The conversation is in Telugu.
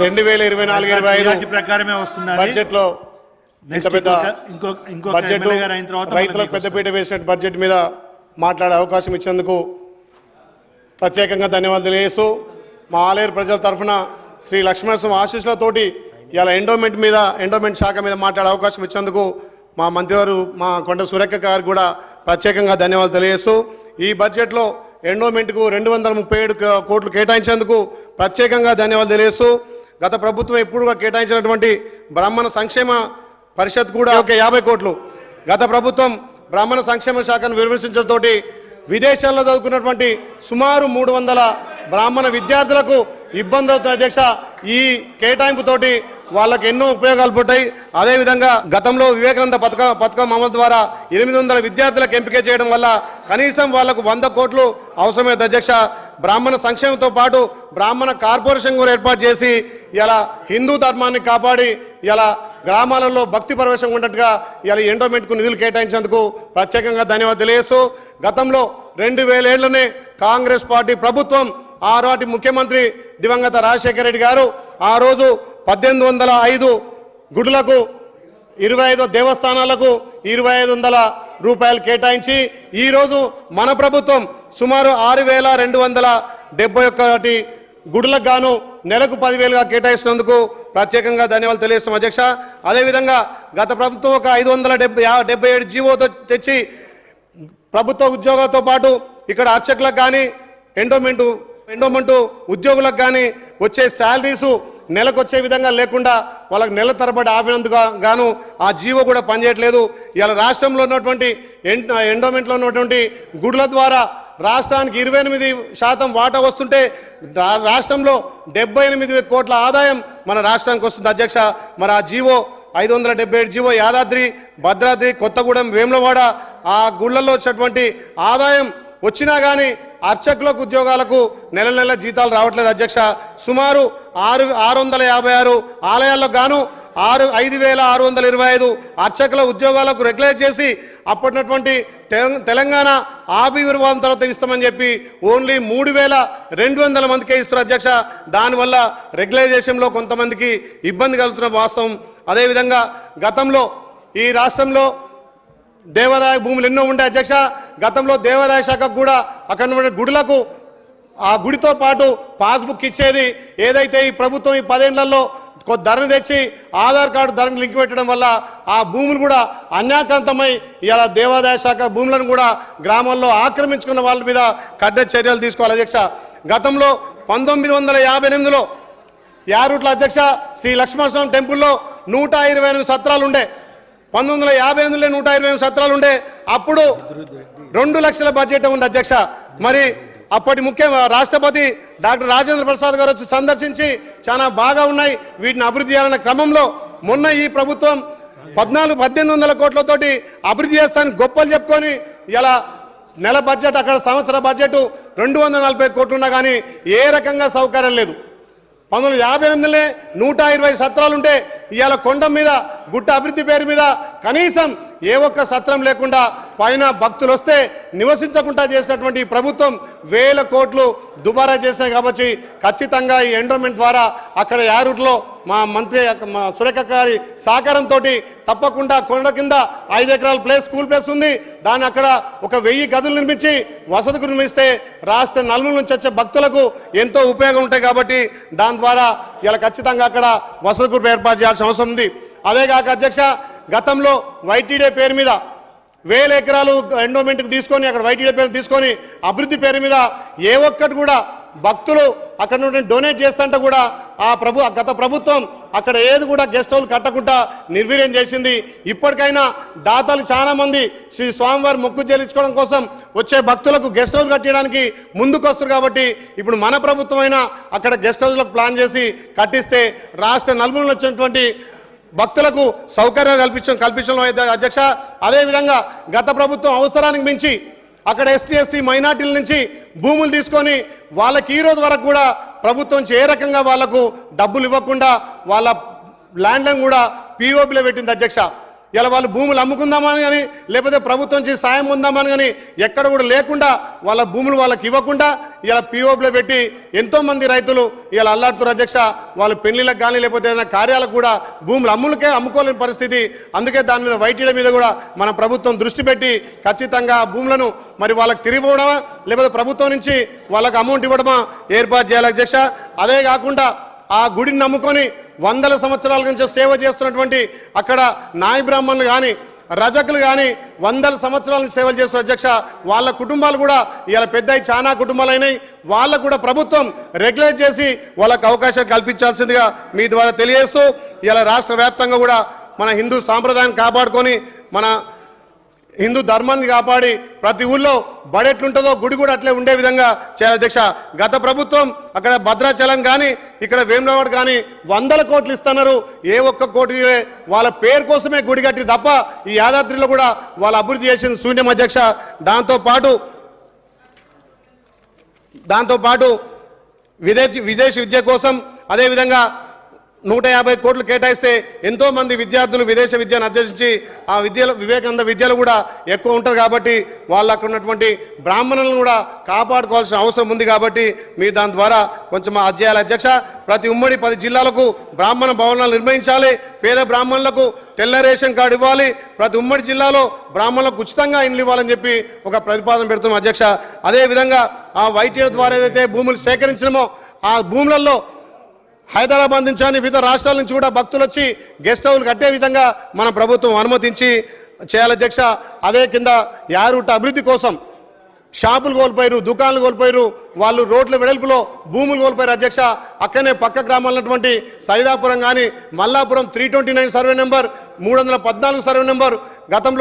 రెండు వేల ఇరవై నాలుగు ఇరవై ఐదు ప్రకారమే వస్తున్నది బడ్జెట్లో పెద్ద బడ్జెట్ రైతులకు పెద్దపీట వేసిన బడ్జెట్ మీద మాట్లాడే అవకాశం ఇచ్చేందుకు ప్రత్యేకంగా ధన్యవాదాలు తెలియజేస్తూ మా ఆలేరు ప్రజల తరఫున శ్రీ లక్ష్మణస్వామి ఆశీస్సులతోటి ఇలా ఎండోమెంట్ మీద ఎండోమెంట్ శాఖ మీద మాట్లాడే అవకాశం ఇచ్చేందుకు మా మంత్రివారు మా కొండ సురేఖ గారు కూడా ప్రత్యేకంగా ధన్యవాదాలు తెలియజేస్తూ ఈ బడ్జెట్లో ఎండోమెంట్కు రెండు వందల ముప్పై ఏడు కోట్లు కేటాయించేందుకు ప్రత్యేకంగా ధన్యవాదాలు తెలియజేస్తూ గత ప్రభుత్వం ఎప్పుడు కూడా కేటాయించినటువంటి బ్రాహ్మణ సంక్షేమ పరిషత్ కూడా ఒక యాభై కోట్లు. గత ప్రభుత్వం బ్రాహ్మణ సంక్షేమ శాఖను విమర్శించడంతో విదేశాల్లో చదువుకున్నటువంటి సుమారు మూడు వందల బ్రాహ్మణ విద్యార్థులకు ఇబ్బంది అవుతున్న అధ్యక్ష ఈ కేటాయింపుతోటి వాళ్ళకి ఎన్నో ఉపయోగాలు పడ్డాయి అదేవిధంగా గతంలో వివేకానంద పథకం పథకం అమలు ద్వారా ఎనిమిది వందల విద్యార్థులకు ఎంపిక చేయడం వల్ల కనీసం వాళ్ళకు వంద కోట్లు అవసరమైంది అధ్యక్ష. బ్రాహ్మణ సంక్షేమంతో పాటు బ్రాహ్మణ కార్పొరేషన్ కూడా ఏర్పాటు చేసి ఇలా హిందూ ధర్మాన్ని కాపాడి ఇలా గ్రామాలలో భక్తి ప్రవేశం ఉన్నట్టుగా ఇలా ఎండోమెంట్కు నిధులు కేటాయించేందుకు ప్రత్యేకంగా ధన్యవాదాలు తెలియజేస్తూ గతంలో రెండు వేలేళ్ళనే కాంగ్రెస్ పార్టీ ప్రభుత్వం ఆనాటి ముఖ్యమంత్రి దివంగత రాజశేఖర రెడ్డి గారు ఆ రోజు పద్దెనిమిది వందల ఐదు గుడులకు ఇరవై ఐదు దేవస్థానాలకు ఇరవై ఐదు వందల రూపాయలు కేటాయించి ఈరోజు మన ప్రభుత్వం సుమారు ఆరు వేల రెండు వందల డెబ్బై ఒకటి గుడులకు గాను నెలకు పదివేలుగా కేటాయిస్తున్నందుకు ప్రత్యేకంగా ధన్యవాదాలు తెలియజేస్తాం అధ్యక్ష. అదేవిధంగా గత ప్రభుత్వం ఒక ఐదు వందల డెబ్బై డెబ్బై ఏడు జీవోతో తెచ్చి ప్రభుత్వ ఉద్యోగాలతో పాటు ఇక్కడ అర్చకులకు కానీ ఎండోమెంటు ఎండోమెంటు ఉద్యోగులకు కానీ వచ్చే శాలరీసు నెలకు వచ్చే విధంగా లేకుండా వాళ్ళకి నెల తరబడి ఆపినందుకు గాను ఆ జీవో కూడా పనిచేయట్లేదు. ఇలా రాష్ట్రంలో ఉన్నటువంటి ఎండ్ ఎండోమెంట్లో ఉన్నటువంటి గుడుల ద్వారా రాష్ట్రానికి ఇరవై ఎనిమిది శాతం వాటా వస్తుంటే రా- రాష్ట్రంలో డెబ్బై ఎనిమిది కోట్ల ఆదాయం మన రాష్ట్రానికి వస్తుంది అధ్యక్ష. మరి ఆ జీవో ఐదు వందల డెబ్బై ఏడు జీవో యాదాద్రి భద్రాద్రి కొత్తగూడెం వేములవాడ ఆ గుళ్ళల్లో వచ్చినటువంటి ఆదాయం వచ్చినా కానీ అర్చకులకు ఉద్యోగాలకు నెల నెల జీతాలు రావట్లేదు అధ్యక్ష. సుమారు ఆరు ఆరు వందల యాభై ఆరు ఆలయాల్లో గాను ఆరు ఐదు వేల ఆరు వందల ఇరవై ఐదు అర్చకుల ఉద్యోగాలకు రెగ్యులేట్ చేసి అప్పటినటువంటి తెలం- తెలంగాణ ఆవిర్భావం తర్వాత ఇస్తామని చెప్పి ఓన్లీ మూడు వేల రెండు వందల మందికే ఇస్తారు అధ్యక్ష. దానివల్ల రెగ్యులైజేషన్లో కొంతమందికి ఇబ్బంది కలుగుతున్న వాస్తవం. అదేవిధంగా గతంలో ఈ రాష్ట్రంలో దేవాదాయ భూములు ఎన్నో ఉండే అధ్యక్ష. గతంలో దేవాదాయ శాఖకు కూడా అక్కడ గుడులకు ఆ గుడితో పాటు పాస్బుక్ ఇచ్చేది ఏదైతే ఈ ప్రభుత్వం ఈ పదేళ్ళలో కొద్ది ధరను తెచ్చి ఆధార్ కార్డు ధరను లింక్ పెట్టడం వల్ల ఆ భూములు కూడా అన్యాక్రాంతమై ఇలా దేవాదాయ శాఖ భూములను కూడా గ్రామాల్లో ఆక్రమించుకున్న వాళ్ళ మీద కఠిన చర్యలు తీసుకోవాలి. అధ్యక్ష గతంలో పంతొమ్మిది వందల యాభై ఎనిమిదిలో యారుట్ల అధ్యక్ష శ్రీ లక్ష్మణస్వామి టెంపుల్లో నూట ఇరవై ఎనిమిది సత్రాలు ఉండే. పంతొమ్మిది వందల యాభై ఎనిమిదిలో నూట ఇరవై ఎనిమిది సత్రాలు ఉండే. అప్పుడు రెండు లక్షల బడ్జెట్ ఉంది అధ్యక్ష. మరి అప్పటి ముఖ్య రాష్ట్రపతి డాక్టర్ రాజేంద్ర ప్రసాద్ గారు వచ్చి సందర్శించి చాలా బాగా ఉన్నాయి. వీటిని అభివృద్ధి చేయాలన్న క్రమంలో మొన్న ఈ ప్రభుత్వం పద్నాలుగు పద్దెనిమిది వందల కోట్లతోటి అభివృద్ధి చేస్తానని గొప్పలు చెప్పుకొని ఇలా నెల బడ్జెట్ అక్కడ సంవత్సర బడ్జెట్ రెండు వందల నలభై కోట్లు ఉన్నా కానీ ఏ రకంగా సౌకర్యం లేదు. పంతొమ్మిది యాభై ఎనిమిదిలే నూట ఇరవై సత్రాలుంటే ఇవాళ కొండ మీద గుట్ట అభివృద్ధి పేరు మీద కనీసం ఏ ఒక్క సత్రం లేకుండా పైన భక్తులు వస్తే నివసించకుండా చేసినటువంటి ప్రభుత్వం వేల కోట్లు దుబారా చేసినాయి కాబట్టి ఖచ్చితంగా ఈ ఎండోమెంట్ ద్వారా అక్కడ యారూట్లో మా మంత్రి మా సురేఖ గారి సహకారంతో తప్పకుండా కొండ కింద ఐదు ఎకరాల ప్లేస్ స్కూల్ ప్లేస్ ఉంది. దాన్ని అక్కడ ఒక వెయ్యి గదులు నిర్మించి వసతి నిర్మిస్తే రాష్ట్ర నలుగురు నుంచి వచ్చే భక్తులకు ఎంతో ఉపయోగం ఉంటాయి కాబట్టి దాని ద్వారా ఇలా ఖచ్చితంగా అక్కడ వసతి గ్రూప్ ఏర్పాటు చేయాల్సిన అవసరం ఉంది. అదే కాక అధ్యక్ష గతంలో వైటీడే పేరు మీద వేల ఎకరాలు ఎండోమెంట్కి తీసుకొని అక్కడ వైటీడే పేరు తీసుకొని అభివృద్ధి పేరు మీద ఏ ఒక్కటి కూడా భక్తులు అక్కడ నుండి డొనేట్ చేస్తుంటే కూడా ఆ ప్రభు ఆ గత ప్రభుత్వం అక్కడ ఏది కూడా గెస్ట్ హౌస్ కట్టకుండా నిర్వీర్యం చేసింది. ఇప్పటికైనా దాతలు చాలామంది శ్రీ స్వామివారి మొక్కు చెల్లించుకోవడం కోసం వచ్చే భక్తులకు గెస్ట్ హౌస్ కట్టడానికి ముందుకొస్తారు కాబట్టి ఇప్పుడు మన ప్రభుత్వం అయినా అక్కడ గెస్ట్ హౌస్లకు ప్లాన్ చేసి కట్టిస్తే రాష్ట్ర నలుగురు వచ్చినటువంటి భక్తులకు సౌకర్యం కల్పించడం కల్పించడం అయితే అధ్యక్ష. అదేవిధంగా గత ప్రభుత్వం అవసరానికి మించి అక్కడ ఎస్టీ ఎస్సీ మైనార్టీల నుంచి భూములు తీసుకొని వాళ్ళకి ఈ రోజు వరకు కూడా ప్రభుత్వం ఏ రకంగా వాళ్ళకు డబ్బులు ఇవ్వకుండా వాళ్ళ ల్యాండ్లను కూడా పీఓపీలో పెట్టింది అధ్యక్ష. ఇలా వాళ్ళు భూములు అమ్ముకుందామని కానీ లేకపోతే ప్రభుత్వం నుంచి సాయం ఉందామని కానీ ఎక్కడ కూడా లేకుండా వాళ్ళ భూములు వాళ్ళకి ఇవ్వకుండా ఇలా పిఓపిలో పెట్టి ఎంతోమంది రైతులు ఇలా అల్లాడుతున్నారు. అధ్యక్ష వాళ్ళ పెళ్ళిళ్ళకి కానీ లేకపోతే ఏదైనా కార్యాలకు కూడా భూములు అమ్ములకే అమ్ముకోలేని పరిస్థితి. అందుకే దాని మీద వైటీల మీద కూడా మన ప్రభుత్వం దృష్టి పెట్టి ఖచ్చితంగా భూములను మరి వాళ్ళకి తిరిగి ఇవ్వడమా లేకపోతే ప్రభుత్వం నుంచి వాళ్ళకి అమౌంట్ ఇవ్వడమా ఏర్పాటు చేయాలి అధ్యక్ష. అదే కాకుండా ఆ గుడిని నమ్ముకొని వందల సంవత్సరాల నుంచి సేవ చేస్తున్నటువంటి అక్కడ నాయ బ్రాహ్మణులు కానీ రజకులు కానీ వందల సంవత్సరాల నుంచి సేవలు చేస్తున్న అధ్యక్ష వాళ్ళ కుటుంబాలు కూడా ఇలా పెద్ద చాలా కుటుంబాలు అయినాయి. వాళ్ళకు కూడా ప్రభుత్వం రెగ్యులేట్ చేసి వాళ్ళకు అవకాశం కల్పించాల్సిందిగా మీ ద్వారా తెలియజేస్తూ ఇలా రాష్ట్ర వ్యాప్తంగా కూడా మన హిందూ సాంప్రదాయాన్ని కాపాడుకొని మన హిందూ ధర్మాన్ని కాపాడి ప్రతి ఊళ్ళో బడెట్లుంటుందో గుడి కూడా అట్లే ఉండే విధంగా చేయాలి అధ్యక్ష. గత ప్రభుత్వం అక్కడ భద్రాచలం కానీ ఇక్కడ వేములవాడు కానీ వందల కోట్లు ఇస్తున్నారు. ఏ ఒక్క కోటి వాళ్ళ పేరు కోసమే గుడి కట్టి తప్ప ఈ యాదాద్రిలో కూడా వాళ్ళ అభివృద్ధి చేసింది శూన్యం అధ్యక్ష. దాంతోపాటు దాంతోపాటు విదేశీ విదేశీ విద్య కోసం అదేవిధంగా నూట యాభై కోట్లు కేటాయిస్తే ఎంతో మంది విద్యార్థులు విదేశ విద్యను అభ్యసించి ఆ విద్యలో వివేకానంద విద్యలు కూడా ఎక్కువ ఉంటారు కాబట్టి వాళ్ళు అక్కడ ఉన్నటువంటి బ్రాహ్మణులను కూడా కాపాడుకోవాల్సిన అవసరం ఉంది కాబట్టి మీరు దాని ద్వారా కొంచెం అధ్యాయాల అధ్యక్ష ప్రతి ఉమ్మడి పది జిల్లాలకు బ్రాహ్మణ భవనాలు నిర్మించాలి. పేద బ్రాహ్మణులకు తెల్ల రేషన్ కార్డు ఇవ్వాలి. ప్రతి ఉమ్మడి జిల్లాలో బ్రాహ్మణులకు ఉచితంగా ఇండ్లు ఇవ్వాలని చెప్పి ఒక ప్రతిపాదన పెడుతున్నాం అధ్యక్ష. అదేవిధంగా ఆ వైటీఆర్ ద్వారా ఏదైతే భూములు సేకరించడమో ఆ భూములలో హైదరాబాద్ నుంచి అని వివిధ రాష్ట్రాల నుంచి కూడా భక్తులు వచ్చి గెస్ట్ హౌస్ కట్టే విధంగా మన ప్రభుత్వం అనుమతించి చేయాలి అధ్యక్ష. అదే కింద యారూట అభివృద్ధి కోసం షాపులు కోల్పోయారు దుకాణాలు కోల్పోయారు వాళ్ళు రోడ్ల వెడల్పులో భూములు కోల్పోయారు అధ్యక్ష. అక్కనే పక్క గ్రామాలు ఉన్నటువంటి సైదాపురం కానీ Mallapuram three twenty nine survey number మూడు వందల పద్నాలుగు సర్వే నెంబర్ గతంలో